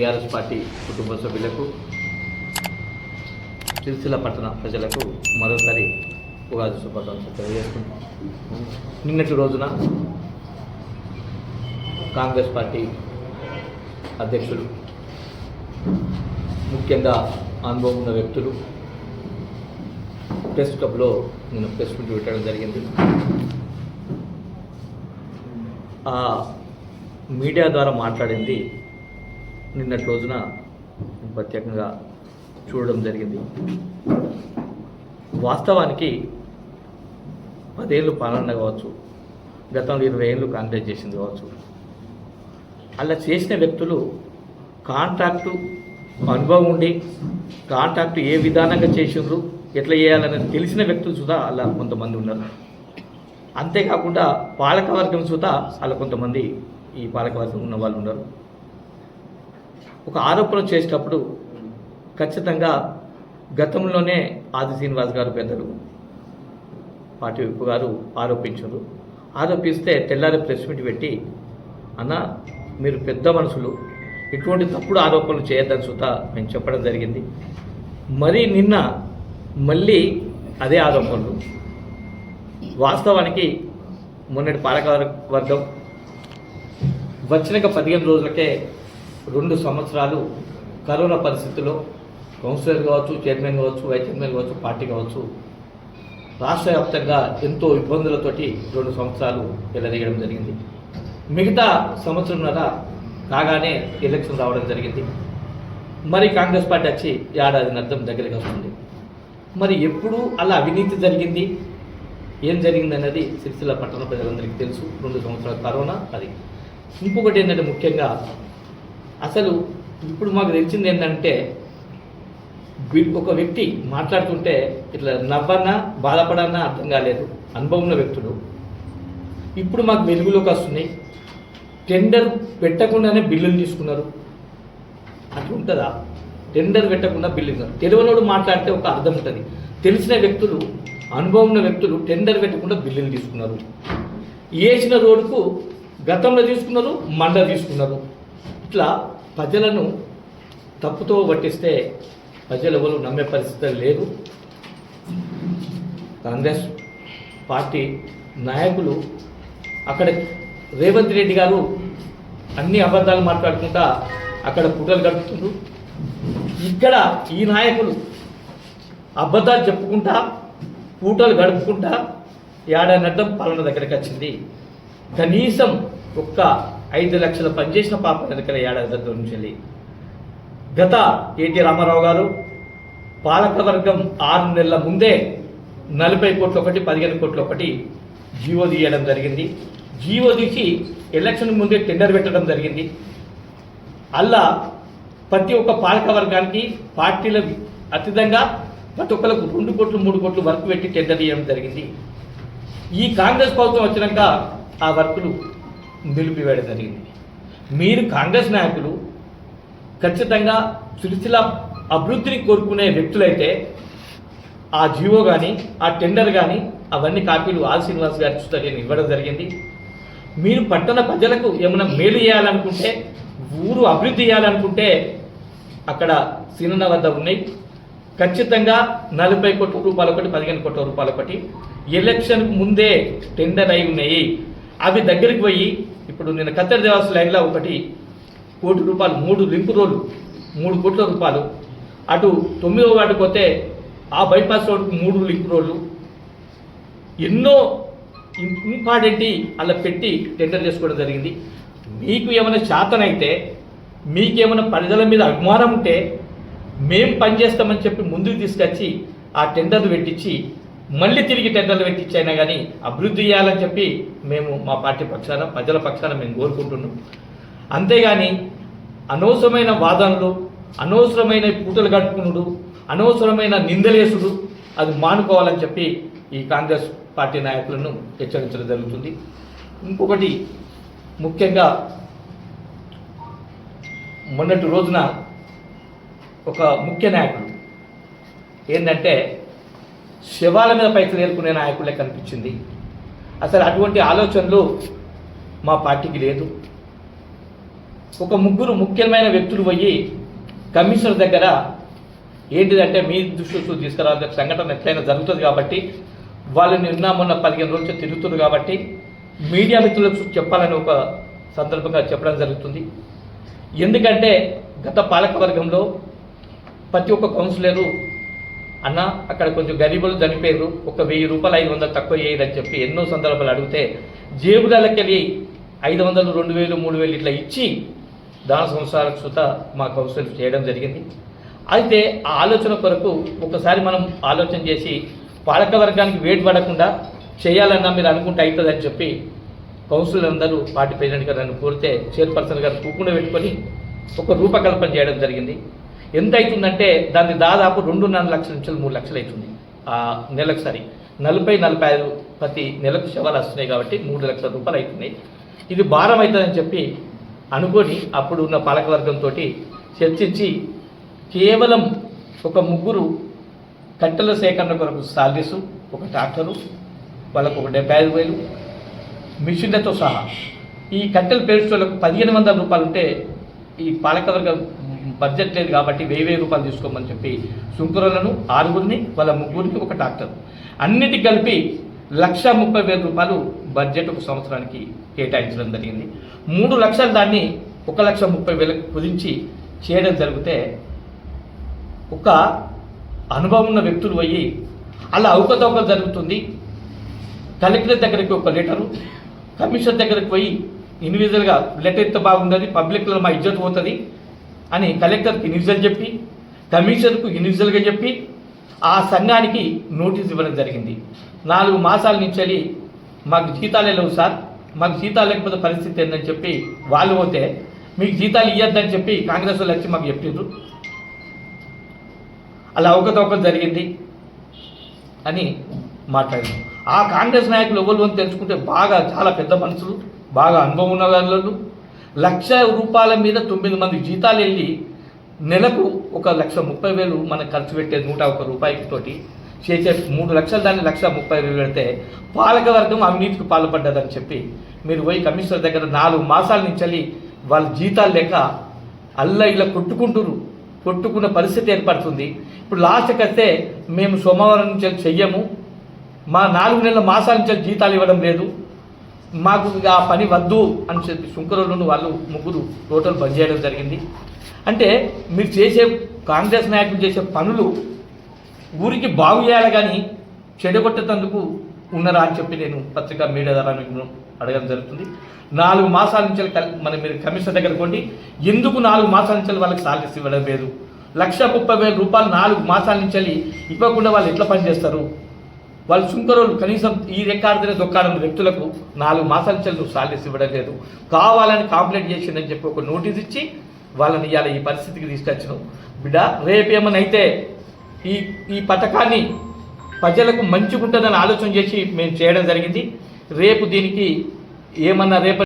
TRS party కుటుంబ సభ్యులకు సిరిసిల్ల పట్టణ ప్రజలకు మరోసారి ఉగాది శుభాకాంక్షలు తెలియజేసుకుంటాం నిన్నటి రోజున కాంగ్రెస్ పార్టీ అధ్యక్షులు ముఖ్యంగా అనుభవం ఉన్న వ్యక్తులు ప్రెస్ క్లబ్లో నేను ప్రెస్ మీట్ పెట్టడం జరిగింది. ఆ మీడియా ద్వారా మాట్లాడింది నిన్నటి రోజున ప్రత్యేకంగా చూడడం జరిగింది. వాస్తవానికి పదేళ్ళు పాలన కావచ్చు గతంలో ఇరవై ఏళ్ళు కాంగ్రెస్ చేసింది కావచ్చు. అలా చేసిన వ్యక్తులు కాంట్రాక్టు అనుభవం ఉండి కాంట్రాక్టు ఏ విధానంగా చేసిండ్రు ఎట్లా చేయాలనేది తెలిసిన వ్యక్తులు సుధా అలా కొంతమంది ఉన్నారు. అంతేకాకుండా పాలకవర్గం సుధా అలా కొంతమంది ఈ పాలకవర్గం ఉన్న వాళ్ళు ఉన్నారు. ఒక ఆరోపణ చేసేటప్పుడు ఖచ్చితంగా గతంలోనే ఆది శ్రీనివాస్ గారు పెద్దలు పార్టీ విప్పు గారు ఆరోపించారు. ఆరోపిస్తే తెల్లారి ప్రెస్ మీట్ పెట్టి అన్న మీరు పెద్ద మనుషులు ఇటువంటి తప్పుడు ఆరోపణలు చేయొద్దని సుత మేము చెప్పడం జరిగింది. మరి నిన్న మళ్ళీ అదే ఆరోపణలు. వాస్తవానికి మొన్నటి పాలక వర్గం వచ్చినాక పదిహేను రోజులకే రెండు సంవత్సరాలు కరోనా పరిస్థితుల్లో కౌన్సిలర్ కావచ్చు చైర్మన్ కావచ్చు వైస్ చైర్మన్ కావచ్చు పార్టీ కావచ్చు రాష్ట్ర వ్యాప్తంగా ఎంతో ఇబ్బందులతోటి రెండు సంవత్సరాలు వెళ్ళదీయడం జరిగింది. మిగతా సంవత్సరంన్నర కాగానే ఎలక్షన్ రావడం జరిగింది. మరి కాంగ్రెస్ పార్టీ వచ్చి ఏడాది అర్థం దగ్గరికి వస్తుంది. మరి ఎప్పుడు అలా అవినీతి జరిగింది? ఏం జరిగింది అన్నది సిరిసిల్ల పట్టణ ప్రజలందరికీ తెలుసు. రెండు సంవత్సరాల కరోనా అది. ఇంకొకటి ఏంటంటే ముఖ్యంగా అసలు ఇప్పుడు మాకు తెలిసింది ఏంటంటే ఒక వ్యక్తి మాట్లాడుతుంటే ఇట్లా నవ్వన్నా బాధపడన్నా అర్థం కాలేదు. అనుభవం ఉన్న వ్యక్తులు. ఇప్పుడు మాకు వెలుగులోకి వస్తున్నాయి. టెండర్ పెట్టకుండానే బిల్లులు తీసుకున్నారు. అట్లుంటుందా? టెండర్ పెట్టకుండా బిల్లు ఇస్తారు తెలియనోడు మాట్లాడితే ఒక అర్థం ఉంటుంది. తెలిసిన వ్యక్తులు అనుభవం ఉన్న వ్యక్తులు టెండర్ పెట్టకుండా బిల్లులు తీసుకున్నారు. వేసిన రోడ్డుకు గతంలో తీసుకున్నారు మండ తీసుకున్నారు. ఇట్లా ప్రజలను తప్పుతో పట్టిస్తే ప్రజలు ఎవరు నమ్మే పరిస్థితి లేదు కాంగ్రెస్ పార్టీ నాయకులు అక్కడ రేవంత్ రెడ్డి గారు అన్ని అబద్ధాలు మాట్లాడుకుంటా అక్కడ పుట్టలు గడుపుతుండ్రు ఇక్కడ ఈ నాయకులు అబద్ధాలు చెప్పుకుంటా పూటలు గడుపుకుంటా ఏడాది పాలన దగ్గరికి వచ్చింది కనీసం ఒక్క ఐదు లక్షల పనిచేసిన పాప దగ్గర ఏడాది దగ్గర నుంచి గత కేటీ రామారావు గారు పాలకవర్గం ఆరు నెలల ముందే నలభై కోట్ల ఒకటి పదిహేను కోట్ల ఒకటి జీవో తీయడం జరిగింది. జీవో తీసి ఎలక్షన్ ముందే టెండర్ పెట్టడం జరిగింది. అల్లా ప్రతి ఒక్క పాలక వర్గానికి పార్టీల అతీతంగా ప్రతి ఒక్కరికి రెండు కోట్లు మూడు కోట్లు వర్క్ పెట్టి టెండర్ చేయడం జరిగింది. ఈ కాంగ్రెస్ ప్రభుత్వం వచ్చినాక ఆ వర్కులు నిలిపివేయడం జరిగింది. మీరు కాంగ్రెస్ నాయకులు ఖచ్చితంగా సిరిసిల అభివృద్ధిని కోరుకునే వ్యక్తులైతే ఆ జియో కానీ ఆ టెండర్ కానీ అవన్నీ కాపీలు ఆల్ శ్రీనివాస్ గారి చూస్తే ఇవ్వడం జరిగింది. మీరు పట్టణ ప్రజలకు ఏమైనా మేలు చేయాలనుకుంటే ఊరు అభివృద్ధి చేయాలనుకుంటే అక్కడ సీనన్న వద్ద ఉన్నాయి. ఖచ్చితంగా నలభై కోట్ల రూపాయలు ఒకటి పదిహేను కోట్ల రూపాయలు ఒకటి. ఎలక్షన్ ముందే టెండర్ అయి ఉన్నాయి. అవి దగ్గరికి పోయి ఇప్పుడు నేను కత్తెర దేవాస్ లైన్లో ఒకటి కోటి రూపాయలు మూడు లింక్ రోడ్లు మూడు కోట్ల రూపాయలు. అటు తొమ్మిదో వాటికి పోతే ఆ బైపాస్ రోడ్కు మూడు లింక్ రోడ్లు ఎన్నో ఇంపార్టెంట్ అలా పెట్టి టెండర్ చేసుకోవడం జరిగింది. మీకు ఏమైనా చేతనైతే మీకేమైనా ప్రజల మీద అభిమానం ఉంటే మేం పనిచేస్తామని చెప్పి ముందుకు తీసుకొచ్చి ఆ టెండర్లు పెట్టించి మళ్ళీ తిరిగి టెండర్లు పెట్టించైనా కానీ అభివృద్ధి చేయాలని చెప్పి మేము మా పార్టీ పక్షాన ప్రజల పక్షాన మేము కోరుకుంటున్నాం. అంతేగాని అనవసరమైన వాదనలు అనవసరమైన పూటలు కట్టుకునుడు అనవసరమైన నిందలేసుడు అది మానుకోవాలని చెప్పి ఈ కాంగ్రెస్ పార్టీ నాయకులను హెచ్చరించడం జరుగుతుంది. ఇంకొకటి ముఖ్యంగా మొన్నటి రోజున ఒక ముఖ్య నాయకుడు ఏంటంటే శవాల మీద పైసలు ఏరుకునే నాయకులే కనిపించింది. అసలు అటువంటి ఆలోచనలు మా పార్టీకి లేదు. ఒక ముగ్గురు ముఖ్యమైన వ్యక్తులు పోయి కమిషనర్ దగ్గర ఏంటిదంటే మీ దృష్టి తీసుకురావాలి సంఘటన ఎట్లయినా జరుగుతుంది కాబట్టి వాళ్ళు నిన్న మొన్న పదిహేను రోజులు తిరుగుతున్నారు కాబట్టి మీడియా మిత్రులకు చెప్పాలని ఒక సందర్భంగా చెప్పడం జరుగుతుంది. ఎందుకంటే గత పాలకవర్గంలో ప్రతి ఒక్క కౌన్సిలరు అన్న అక్కడ కొంచెం గరీబులు చనిపోయారు ఒక వెయ్యి రూపాయలు ఐదు వందలు తక్కువ చేయదని చెప్పి ఎన్నో సందర్భాలు అడిగితే జేబులకెళ్ళి ఐదు వందలు రెండు వేలు మూడు వేలు ఇట్లా ఇచ్చి దాన సంవత్సరాల సుత మా కౌన్సిల్ చేయడం జరిగింది. అయితే ఆ ఆలోచన కొరకు ఒకసారి మనం ఆలోచన చేసి పాలక వర్గానికి వేడి పడకుండా చేయాలన్నా మీరు అనుకుంటే అవుతుందని చెప్పి కౌన్సిల్ అందరూ పార్టీ ప్రెసిడెంట్ గారు నన్ను కోరితే చైర్పర్సన్ గారు కూకుండా పెట్టుకొని ఒక రూపకల్పన చేయడం జరిగింది. ఎంత అవుతుందంటే దాన్ని దాదాపు రెండున్నర లక్షల నుంచి మూడు లక్షలు అవుతుంది ఆ నెలకు సరి నలభై నలభై ఐదు ప్రతి నెలకు శవాలు వస్తున్నాయి కాబట్టి మూడు లక్షల రూపాయలు అవుతున్నాయి ఇది భారం అవుతుందని చెప్పి అనుకొని అప్పుడు ఉన్న పాలకవర్గంతో చర్చించి కేవలం ఒక ముగ్గురు కట్టెల సేకరణ కొరకు సాలరీసు ఒక ట్రాక్టరు వాళ్ళకు ఒక డెబ్బై ఐదు వేలు మిషన్లతో సహా. ఈ కట్టెల పేరుస్తోళ్ళకు పదిహేను వందల రూపాయలు ఉంటే ఈ పాలకవర్గం బడ్జెట్ లేదు కాబట్టి వెయ్యి వెయ్యి రూపాయలు తీసుకోమని చెప్పి సుంకురలను ఆరుగురిని వాళ్ళ ముగ్గురికి ఒక డాక్టర్ అన్నిటి కలిపి లక్ష ముప్పై వేల రూపాయలు బడ్జెట్ ఒక సంవత్సరానికి కేటాయించడం జరిగింది. మూడు లక్షలు దాన్ని ఒక లక్ష ముప్పై వేలకు కుదించి చేయడం జరిగితే ఒక అనుభవం ఉన్న వ్యక్తులు పోయి అలా అవకతవకలు జరుగుతుంది. కలెక్టర్ దగ్గరికి ఒక లెటరు కమిషనర్ దగ్గరికి పోయి ఇండివిజువల్గా లెటర్ ఎంత బాగుంటుంది పబ్లిక్లో మా ఇజ్జత్ పోతుంది. అని కలెక్టర్కి ఇన్విజువల్ చెప్పి కమిషనర్కు ఇండివిజువల్గా చెప్పి ఆ సంఘానికి నోటీస్ ఇవ్వడం జరిగింది. నాలుగు మాసాల నుంచి మాకు జీతాలే లేవు సార్ మాకు జీతాలు లేకపోతే పరిస్థితి ఏంటని చెప్పి వాళ్ళు పోతే మీకు జీతాలు ఇవ్వద్దని చెప్పి కాంగ్రెస్ వాళ్ళు వచ్చి మాకు చెప్పిండ్రు. అలా అవకతవకలు జరిగింది అని మాట్లాడారు ఆ కాంగ్రెస్ నాయకులు ఎవరు అని తెలుసుకుంటే బాగా చాలా పెద్ద మనుషులు బాగా అనుభవం ఉన్న వాళ్ళు. లక్ష రూపాయల మీద తొమ్మిది మంది జీతాలు వెళ్ళి నెలకు ఒక లక్ష ముప్పై వేలు మనకు ఖర్చు పెట్టే నూట ఒక రూపాయికి తోటి చేసే మూడు లక్షలు దాన్ని లక్ష ముప్పై వేలు పెడితే పాలకవర్గం అవినీతికి పాల్పడ్డదని చెప్పి మీరు పోయి కమిషనర్ దగ్గర నాలుగు మాసాల నుంచి వెళ్ళి వాళ్ళ జీతాలు లేక అల్ల ఇలా కొట్టుకుంటురు కొట్టుకున్న పరిస్థితి ఏర్పడుతుంది. ఇప్పుడు లాస్ట్కి వస్తే మేము సోమవారం నుంచి చెయ్యము. మా నాలుగు నెలల మాసాల నుంచి జీతాలు ఇవ్వడం లేదు. మాకు ఆ పని వద్దు అని చెప్పి శుంకరులను వాళ్ళు ముగ్గురు టోటల్ బంద్ చేయడం జరిగింది. అంటే మీరు చేసే కాంగ్రెస్ నాయకులు చేసే పనులు ఊరికి బాగు చేయాలి కానీ చెడగొట్టేటందుకు ఉన్నారా అని చెప్పి నేను పత్రికా మీడియా ద్వారా మీకు అడగడం జరుగుతుంది. నాలుగు మాసాల నుంచి మన మీరు కమిషనర్ దగ్గర కొండి ఎందుకు నాలుగు మాసాల నుంచి వాళ్ళకి సాలరీస్ ఇవ్వడం లేదు? లక్ష ముప్పై వేల రూపాయలు నాలుగు మాసాల నుంచి ఇవ్వకుండా వాళ్ళు ఎట్లా పనిచేస్తారు వాళ్ళు సుంకరోళ్ళు కనీసం ఈ రికార్డునే దొక్కాడని వ్యక్తులకు నాలుగు మాసాల చెల్లు నువ్వు సాలరీస్ ఇవ్వడం లేదు. కావాలని కాంప్లైంట్ చేసిందని చెప్పి ఒక నోటీస్ ఇచ్చి వాళ్ళని ఇవాళ ఈ పరిస్థితికి తీసుకొచ్చిన. బిడ్డ రేపేమనైతే అయితే ఈ ఈ పథకాన్ని ప్రజలకు మంచిగుంటుందని ఆలోచన చేసి మేము చేయడం జరిగింది. రేపు దీనికి ఏమన్నా రేపు